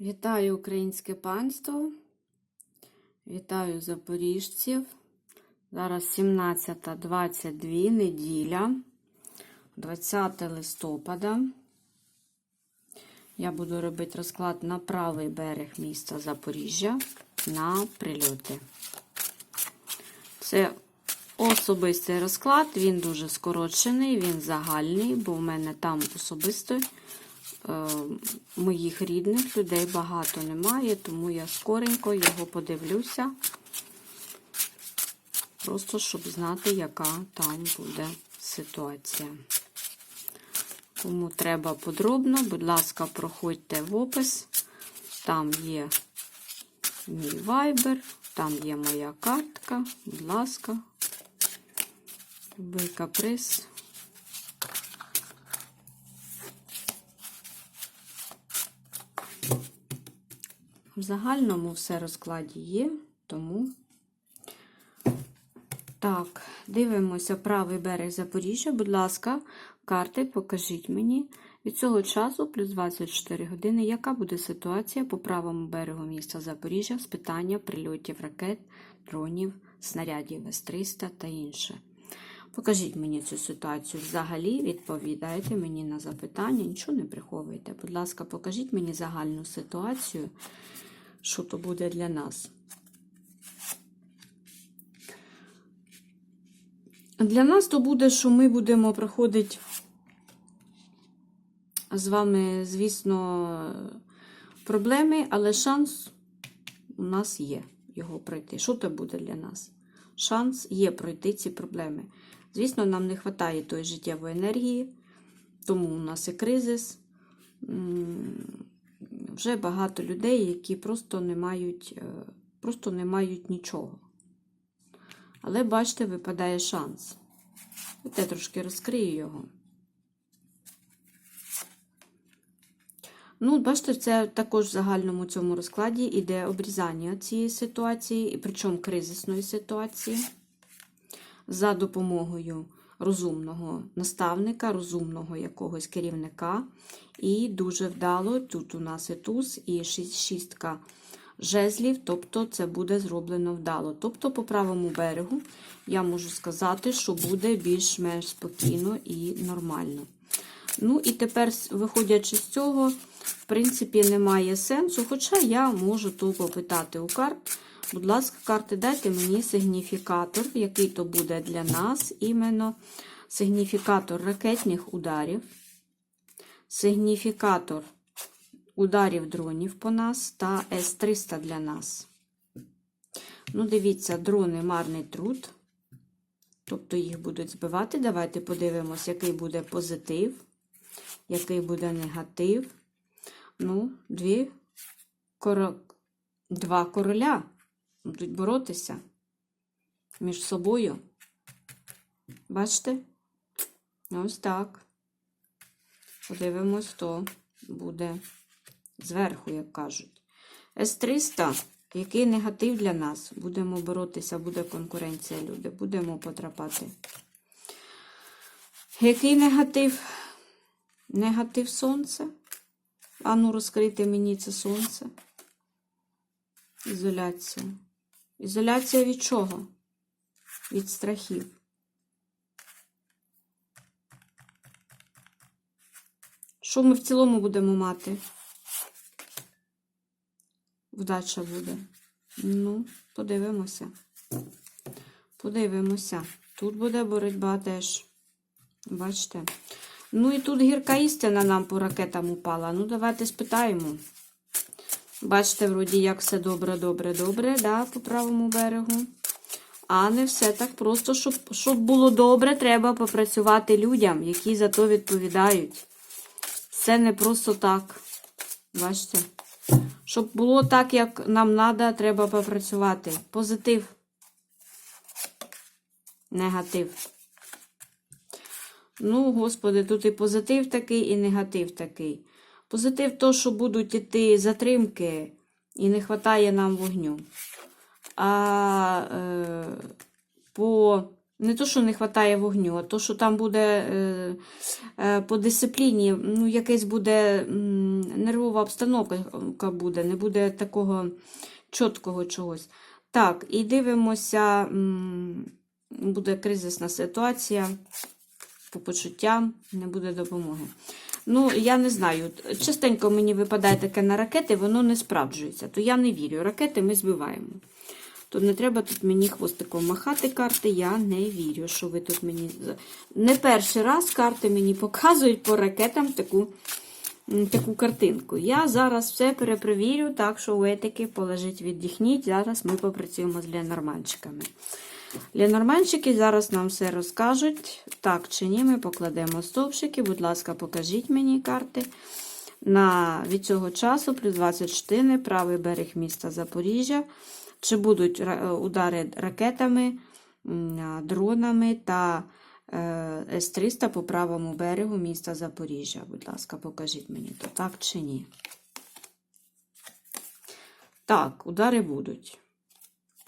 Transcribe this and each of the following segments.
Вітаю українське панство, вітаю запоріжців. Зараз 17.22 неділя, 20 листопада. Я буду робити розклад на правий берег міста Запоріжжя на прильоти. Це особистий розклад, він дуже скорочений, він загальний, бо в мене там особисто е, моїх рідних людей багато немає, тому я скоренько його подивлюся. Просто щоб знати, яка там буде ситуація. Кому треба подробно, будь ласка, проходьте в опис. Там є мій вайбер, там є моя картка. Будь ласка, любий каприз. В загальному все розкладі є, тому так, дивимося правий берег Запоріжжя. Будь ласка, карти покажіть мені. Від цього часу, плюс 24 години, яка буде ситуація по правому берегу міста Запоріжжя з питання прильотів ракет, дронів, снарядів С-300 та інше. Покажіть мені цю ситуацію. Взагалі відповідайте мені на запитання, нічого не приховуйте. Будь ласка, покажіть мені загальну ситуацію, що то буде для нас. Для нас то буде, що ми будемо проходити з вами, звісно, проблеми, але шанс у нас є його пройти. Що це буде для нас? Шанс є пройти ці проблеми. Звісно, нам не вистачає тої життєвої енергії, тому у нас і кризис. Вже багато людей, які просто не мають, просто не мають нічого. Але, бачите, випадає шанс. Я трошки розкрию його. Ну, бачите, це також в загальному цьому розкладі йде обрізання цієї ситуації, причому кризисної ситуації, за допомогою розумного наставника, розумного якогось керівника. І дуже вдало, тут у нас і туз, і шістка жезлів, тобто це буде зроблено вдало. Тобто, по правому берегу я можу сказати, що буде більш-менш спокійно і нормально. Ну, і тепер, виходячи з цього, в принципі, немає сенсу, хоча я можу то попитати у карт. Будь ласка, карти, дайте мені сигніфікатор, який то буде для нас іменно сигніфікатор ракетних ударів, сигніфікатор ударів дронів по нас та С-300 для нас. Ну, дивіться, дрони марний труд. Тобто їх будуть збивати. Давайте подивимось, який буде позитив, який буде негатив. Ну, дві коро... два короля будуть боротися між собою. Бачите? Ось так. Подивимось, хто буде зверху, як кажуть. С-300, який негатив для нас? Будемо боротися, буде конкуренція, люди, будемо потрапати. Який негатив? Негатив сонце. Ану, розкрити мені це сонце. Ізоляція. Ізоляція від чого? Від страхів. Що ми в цілому будемо мати? Вдача буде. Ну, подивимося. Подивимося. Тут буде боротьба теж. Бачите? Ну і тут гірка істина нам по ракетам упала. Ну, давайте спитаємо. Бачите, вроді, як все добре, добре, добре, да, по правому берегу. А не все так просто, щоб, щоб було добре, треба попрацювати людям, які за то відповідають. Це не просто так. Бачите? Щоб було так, як нам треба, треба попрацювати. Позитив. Негатив. Ну, господи, тут і позитив такий, і негатив такий. Позитив то, що будуть іти затримки, і не вистачає нам вогню. А е, по Не то, що не вистачає вогню, а то, що там буде е, е, по дисципліні, ну, якась буде м, нервова обстановка буде, не буде такого чіткого чогось. Так, і дивимося, м, буде кризисна ситуація по почуттям, не буде допомоги. Ну, я не знаю. Частенько мені випадає таке на ракети, воно не справджується. То я не вірю. Ракети ми збиваємо. То не треба тут мені хвостиком махати карти, я не вірю, що ви тут мені. Не перший раз карти мені показують по ракетам таку, таку картинку. Я зараз все перепровірю, так що у етики положіть, віддихніть. Зараз ми попрацюємо з лінорманчиками. Лінорманчики зараз нам все розкажуть. Так чи ні, ми покладемо стовпчики. Будь ласка, покажіть мені карти. На, від цього часу плюс 24 правий берег міста Запоріжжя. Чи будуть удари ракетами, дронами та е, С-300 по правому берегу міста Запоріжжя? Будь ласка, покажіть мені, то так чи ні. Так, удари будуть.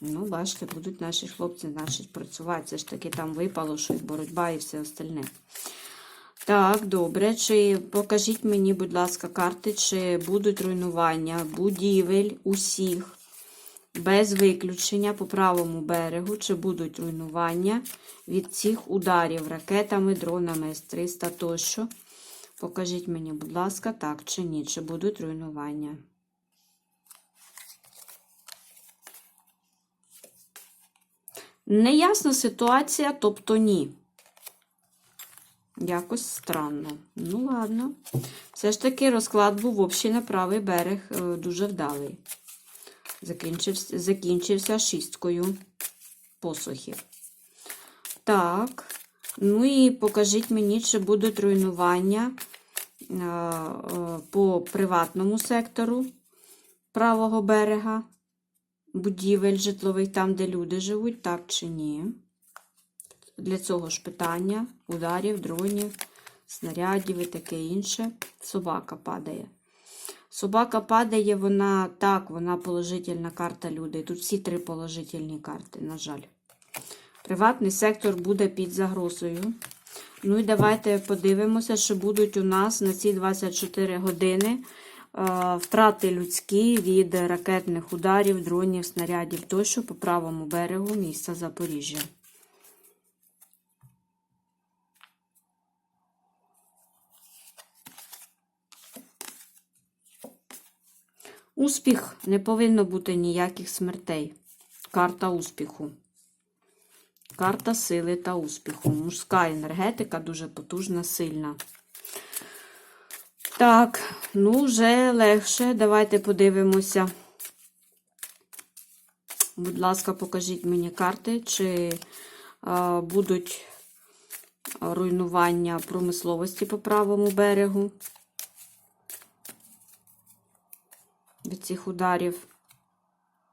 Ну, бачите, будуть наші хлопці значить, працювати. Це ж таки там випало, що і боротьба і все остальне. Так, добре. Чи покажіть мені, будь ласка, карти, чи будуть руйнування будівель усіх, без виключення по правому берегу, чи будуть руйнування від цих ударів ракетами, дронами С-300 тощо. Покажіть мені, будь ласка, так чи ні, чи будуть руйнування. Неясна ситуація, тобто ні. Якось странно. Ну, ладно. Все ж таки розклад був взагалі на правий берег е, дуже вдалий. Закінчився, закінчився шісткою посухів. Так. Ну і покажіть мені, чи будуть руйнування е, е, по приватному сектору правого берега будівель житлових, там, де люди живуть, так чи ні. Для цього ж питання ударів, дронів, снарядів і таке інше. Собака падає. Собака падає, вона так, вона положительна карта людей. Тут всі три положительні карти, на жаль. Приватний сектор буде під загрозою. Ну і давайте подивимося, що будуть у нас на ці 24 години втрати людські від ракетних ударів, дронів, снарядів тощо по правому берегу міста Запоріжжя. Успіх не повинно бути ніяких смертей. Карта успіху. Карта сили та успіху. Мужська енергетика дуже потужна, сильна. Так, ну вже легше. Давайте подивимося. Будь ласка, покажіть мені карти, чи а, будуть руйнування промисловості по правому берегу від цих ударів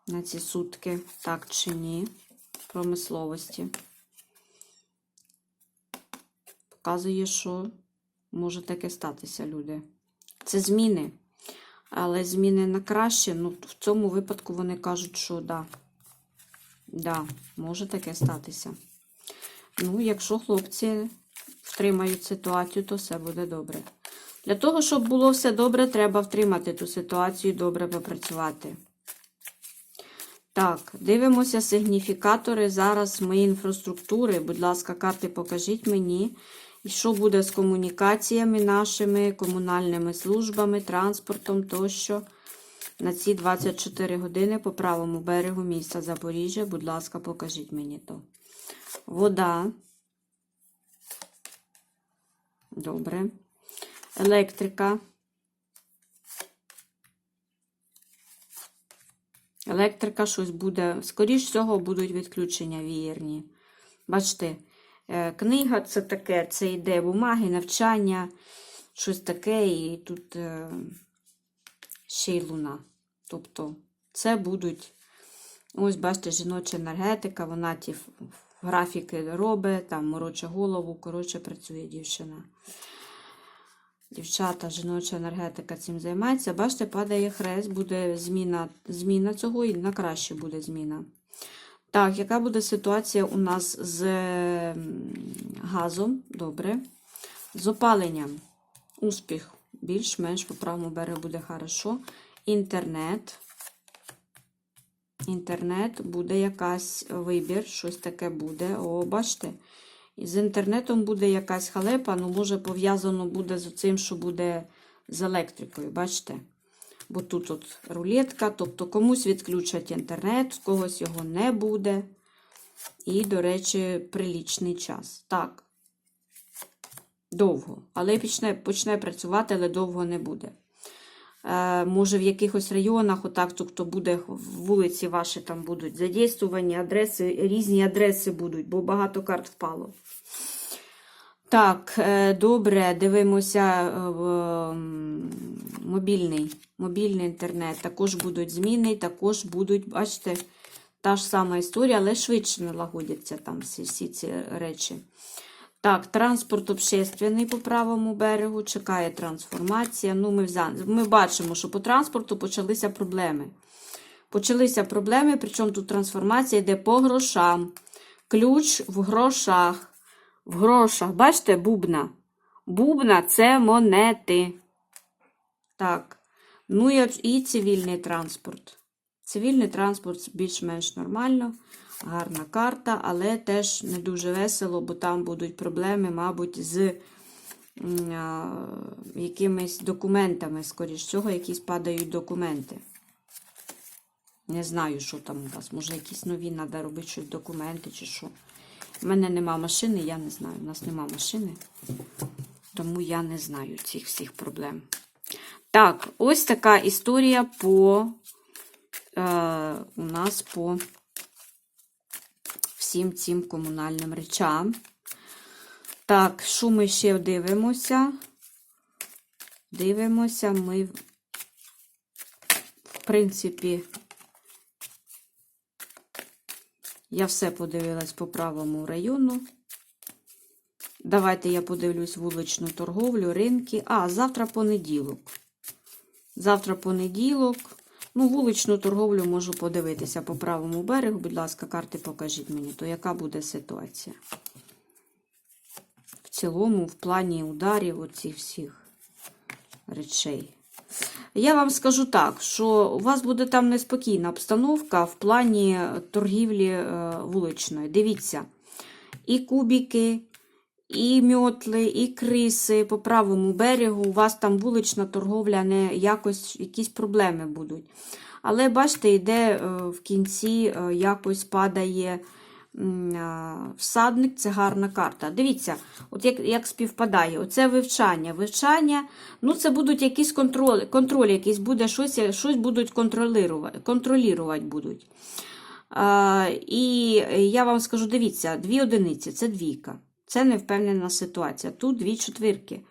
на ці сутки, так чи ні, промисловості. Показує, що може таке статися, люди. Це зміни. Але зміни на краще, ну, в цьому випадку вони кажуть, що да. Да, може таке статися. Ну, якщо хлопці втримають ситуацію, то все буде добре. Для того, щоб було все добре, треба втримати ту ситуацію і добре попрацювати. Так, дивимося сигніфікатори зараз моєї інфраструктури. Будь ласка, карти покажіть мені. І що буде з комунікаціями нашими, комунальними службами, транспортом тощо. На ці 24 години по правому берегу міста Запоріжжя. Будь ласка, покажіть мені то. Вода. Добре. Електрика. Електрика щось буде. Скоріш всього, будуть відключення вієрні. Бачите, е, книга це таке, це йде бумаги, навчання, щось таке, і тут е, ще й луна. Тобто, це будуть, ось, бачите, жіноча енергетика, вона ті графіки робить, там мороче голову, коротше, працює дівчина. Дівчата, жіноча енергетика цим займається. Бачите, падає хрест, буде зміна, зміна цього і на краще буде зміна. Так, яка буде ситуація у нас з газом? Добре. З опаленням. Успіх. Більш-менш по правому берегу буде хорошо. Інтернет. Інтернет буде якась вибір, щось таке буде. О, бачите? І з інтернетом буде якась халепа, ну, може, пов'язано буде з цим, що буде з електрикою, бачите? Бо тут от рулетка, тобто комусь відключать інтернет, в когось його не буде. І, до речі, прилічний час. Так. Довго. Але почне, почне працювати, але довго не буде. Е, може, в якихось районах, отак, тобто буде вулиці ваші там будуть задействовані, адреси, різні адреси будуть, бо багато карт впало. Так, е, добре, дивимося е, мобільний, мобільний інтернет. Також будуть зміни, також будуть, бачите, та ж сама історія, але швидше налагодяться там всі, всі ці речі. Так, транспорт общественний по правому берегу, чекає трансформація. Ну, ми, вза- ми бачимо, що по транспорту почалися проблеми. Почалися проблеми, причому тут трансформація йде по грошам. Ключ в грошах. В грошах. Бачите, бубна. Бубна це монети. Так. Ну і цивільний транспорт. Цивільний транспорт більш-менш нормально. Гарна карта, але теж не дуже весело, бо там будуть проблеми, мабуть, з якимись документами, скоріш всього, якісь падають документи. Не знаю, що там у вас. Може, якісь нові треба робити щось документи чи що. У мене нема машини, я не знаю. У нас нема машини, тому я не знаю цих всіх проблем. Так, ось така історія по у нас по всім цим комунальним речам. Так, що ми ще дивимося? Дивимося, ми, в принципі, я все подивилась по правому району. Давайте я подивлюсь вуличну торговлю, ринки. А, завтра понеділок. Завтра понеділок. Ну, вуличну торговлю можу подивитися по правому берегу. Будь ласка, карти покажіть мені, то яка буде ситуація? В цілому, в плані ударів оцих всіх речей. Я вам скажу так, що у вас буде там неспокійна обстановка в плані торгівлі е, вуличної. Дивіться, і кубики, і мьотли, і криси по правому берегу. У вас там вулична торговля, не якось якісь проблеми будуть. Але бачите, йде е, в кінці е, якось падає всадник, це гарна карта. Дивіться, от як, як співпадає, оце вивчання. Вивчання, ну це будуть якісь контроль, контроль якийсь буде, щось, щось будуть контролювати, контролювати будуть. А, і я вам скажу, дивіться, дві одиниці це двійка. Це невпевнена ситуація. Тут дві четвірки.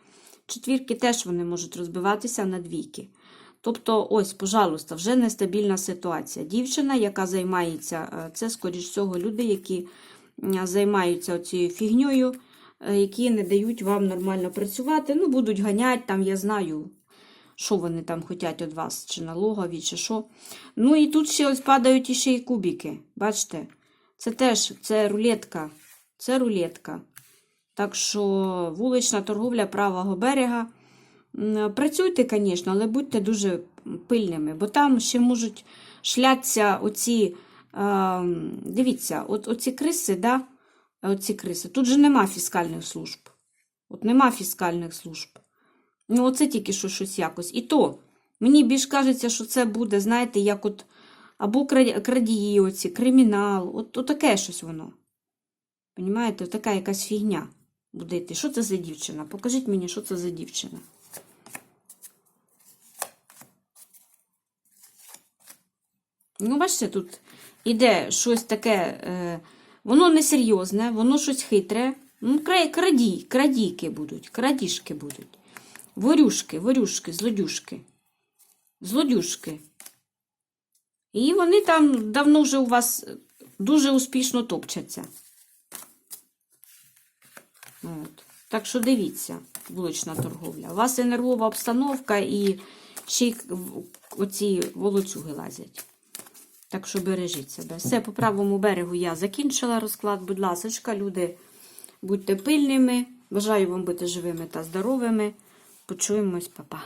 Четвірки теж вони можуть розбиватися на двійки. Тобто, ось, пожалуйста, вже нестабільна ситуація. Дівчина, яка займається, е, це, скоріш всього, люди, які займаються цією фігньою, е, які не дають вам нормально працювати. Ну, будуть ганяти, там, я знаю, що вони там хочуть від вас, чи налогові, чи що. Ну і тут ще ось падають іще і кубики. Бачите? Це теж це рулетка. Це рулетка. Так що вулична торговля правого берега. Працюйте, звісно, але будьте дуже пильними, бо там ще можуть шлятися оці, е, дивіться, от, оці криси, да? оці криси. Тут же нема фіскальних служб. От нема фіскальних служб. Ну, оце тільки що щось якось. І то, мені більш кажеться, що це буде, знаєте, як от або кра- крадії, оці, кримінал, от, от таке щось воно. Понімаєте, така якась фігня буде йти. Що це за дівчина? Покажіть мені, що це за дівчина. Ну, бачите, тут іде щось таке, е, воно несерйозне, воно щось хитре. Ну, кра- крадій, крадійки будуть, крадіжки будуть. Ворюшки, ворюшки, злодюшки. Злодюшки. І вони там давно вже у вас дуже успішно топчаться. От. Так що дивіться, вулична торговля. У вас і нервова обстановка, і ще й оці волоцюги лазять. Так що бережіть себе. Все, по правому берегу я закінчила розклад. Будь ласка, люди, будьте пильними. Бажаю вам бути живими та здоровими. Почуємось, па-па.